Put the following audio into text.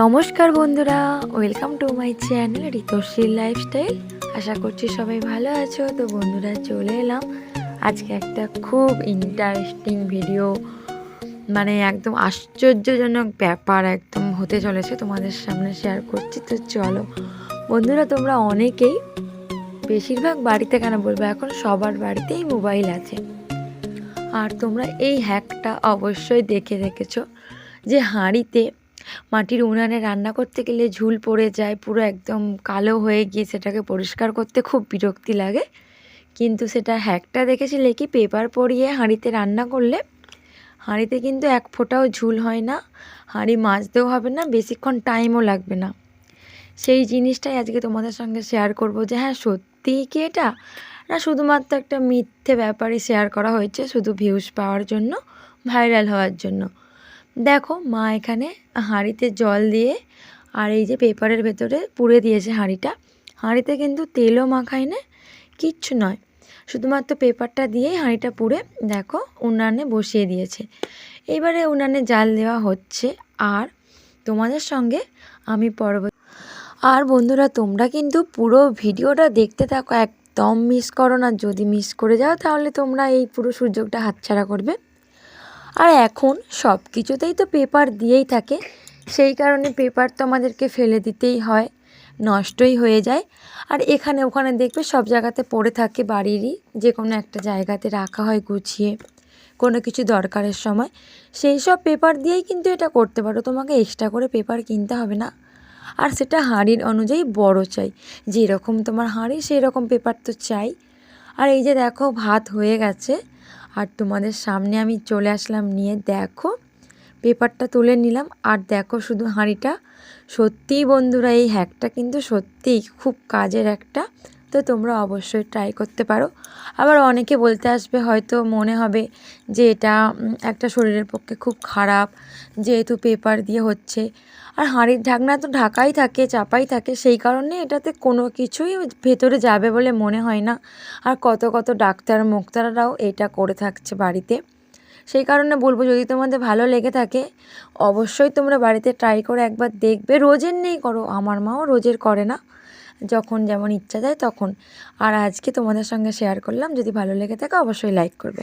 নমস্কার বন্ধুরা welcome to my channel ঋতশ্রীর লাইফস্টাইল আশা করছি সবাই ভালো আছো, তো বন্ধুরা চলে এলাম। আজকে একটা খুব ইন্টারেস্টিং ভিডিও মানে একদম আশ্চর্যজনক ব্যাপার একদম হতে চলেছে, তোমাদের সামনে শেয়ার করছি। তো চলো, বন্ধুরা তোমরা অনেকেই বেশিরভাগ বাড়িতে কেন বলব, এখন সবার বাড়িতেই মোবাইল আছে। আর তোমরা এই হ্যাকটা অবশ্যই দেখে রেখেছো যে হাঁড়িতে মাটির উনানে রান্না করতে গেলে ঝুল পড়ে যায়, পুরো একদম কালো হয়ে গিয়ে সেটাকে পরিষ্কার করতে খুব বিরক্তি লাগে। কিন্তু সেটা হ্যাকটা দেখেছিলে কি? পেপার পরিয়ে হাঁড়িতে রান্না করলে হাঁড়িতে কিন্তু এক ফোঁটাও ঝুল হয় না, হাঁড়ি মাজতেও হবে না, বেশিক্ষণ টাইমও লাগবে না। সেই জিনিসটাই আজকে তোমাদের সঙ্গে শেয়ার করব যে হ্যাঁ সত্যিই কি এটা? না, শুধুমাত্র একটা মিথ্যে ব্যাপারই শেয়ার করা হয়েছে, শুধু ভিউজ পাওয়ার জন্য ভাইরাল হওয়ার জন্য। দেখো মা এখানে হাঁড়িতে জল দিয়ে আর এই যে পেপারের ভেতরে পুড়ে দিয়েছে হাঁড়িটা। হাঁড়িতে কিন্তু তেলও মাখায় না, কিচ্ছু নয়। শুধুমাত্র পেপারটা দিয়েই হাঁড়িটা পুড়ে দেখো উনানে বসিয়ে দিয়েছে। এবারে উনানে জাল দেওয়া হচ্ছে আর তোমাদের সঙ্গে আমি পরবর্তী আর বন্ধুরা, তোমরা কিন্তু পুরো ভিডিওটা দেখতে থাকো, একদম মিস করো না। যদি মিস করে যাও তাহলে তোমরা এই পুরো সুযোগটা হাতছাড়া করবে। আর এখন সব কিছুতেই তো পেপার দিয়েই থাকে। সেই কারণে পেপার তো আমাদেরকে ফেলে দিতেই হয়, নষ্টই হয়ে যায়। আর এখানে ওখানে দেখবে সব জায়গাতে পড়ে থাকে বাড়িরই যে কোনো একটা জায়গাতে রাখা হয় গুছিয়ে, কোনো কিছু দরকারের সময়। সেই সব পেপার দিয়েই কিন্তু এটা করতে পারো, তোমাকে এক্সট্রা করে পেপার কিনতে হবে না। আর সেটা হাঁড়ির অনুযায়ী বড় চাই, যেরকম তোমার হাঁড়ি সেই রকম পেপার তো চাই। আর এই যে দেখো, ভাত হয়ে গেছে। আর তোমাদের সামনে আমি চলে আসলাম নিয়ে দেখো, পেপারটা তুলে নিলাম। আর দেখো শুধু হাঁড়িটা। সত্যিই বন্ধুরা, এই হ্যাকটা কিন্তু সত্যিই খুব কাজের একটা তো তোমরা অবশ্যই ট্রাই করতে পারো। আবার অনেকে বলতে আসবে, হয়তো মনে হবে যে এটা একটা শরীরের পক্ষে খুব খারাপ, যেহেতু পেপার দিয়ে হচ্ছে। আর হাঁড়ির ঢাকনা তো ঢাকাই থাকে, চাপাই থাকে, সেই কারণে এটাতে কোনো কিছুই ভেতরে যাবে বলে মনে হয় না। আর কত কত ডাক্তার মুক্তারাও এটা করে থাকছে বাড়িতে। সেই কারণে বলব, যদি তোমাদের ভালো লেগে থাকে, অবশ্যই তোমরা বাড়িতে ট্রাই করে একবার দেখবে। রোজের নেই করো, আমার মাও রোজের করে না। যখন যেমন ইচ্ছা যায় তখন। আর আজকে তোমাদের সঙ্গে শেয়ার করলাম। যদি ভালো লেগে থাকে, অবশ্যই লাইক করবে।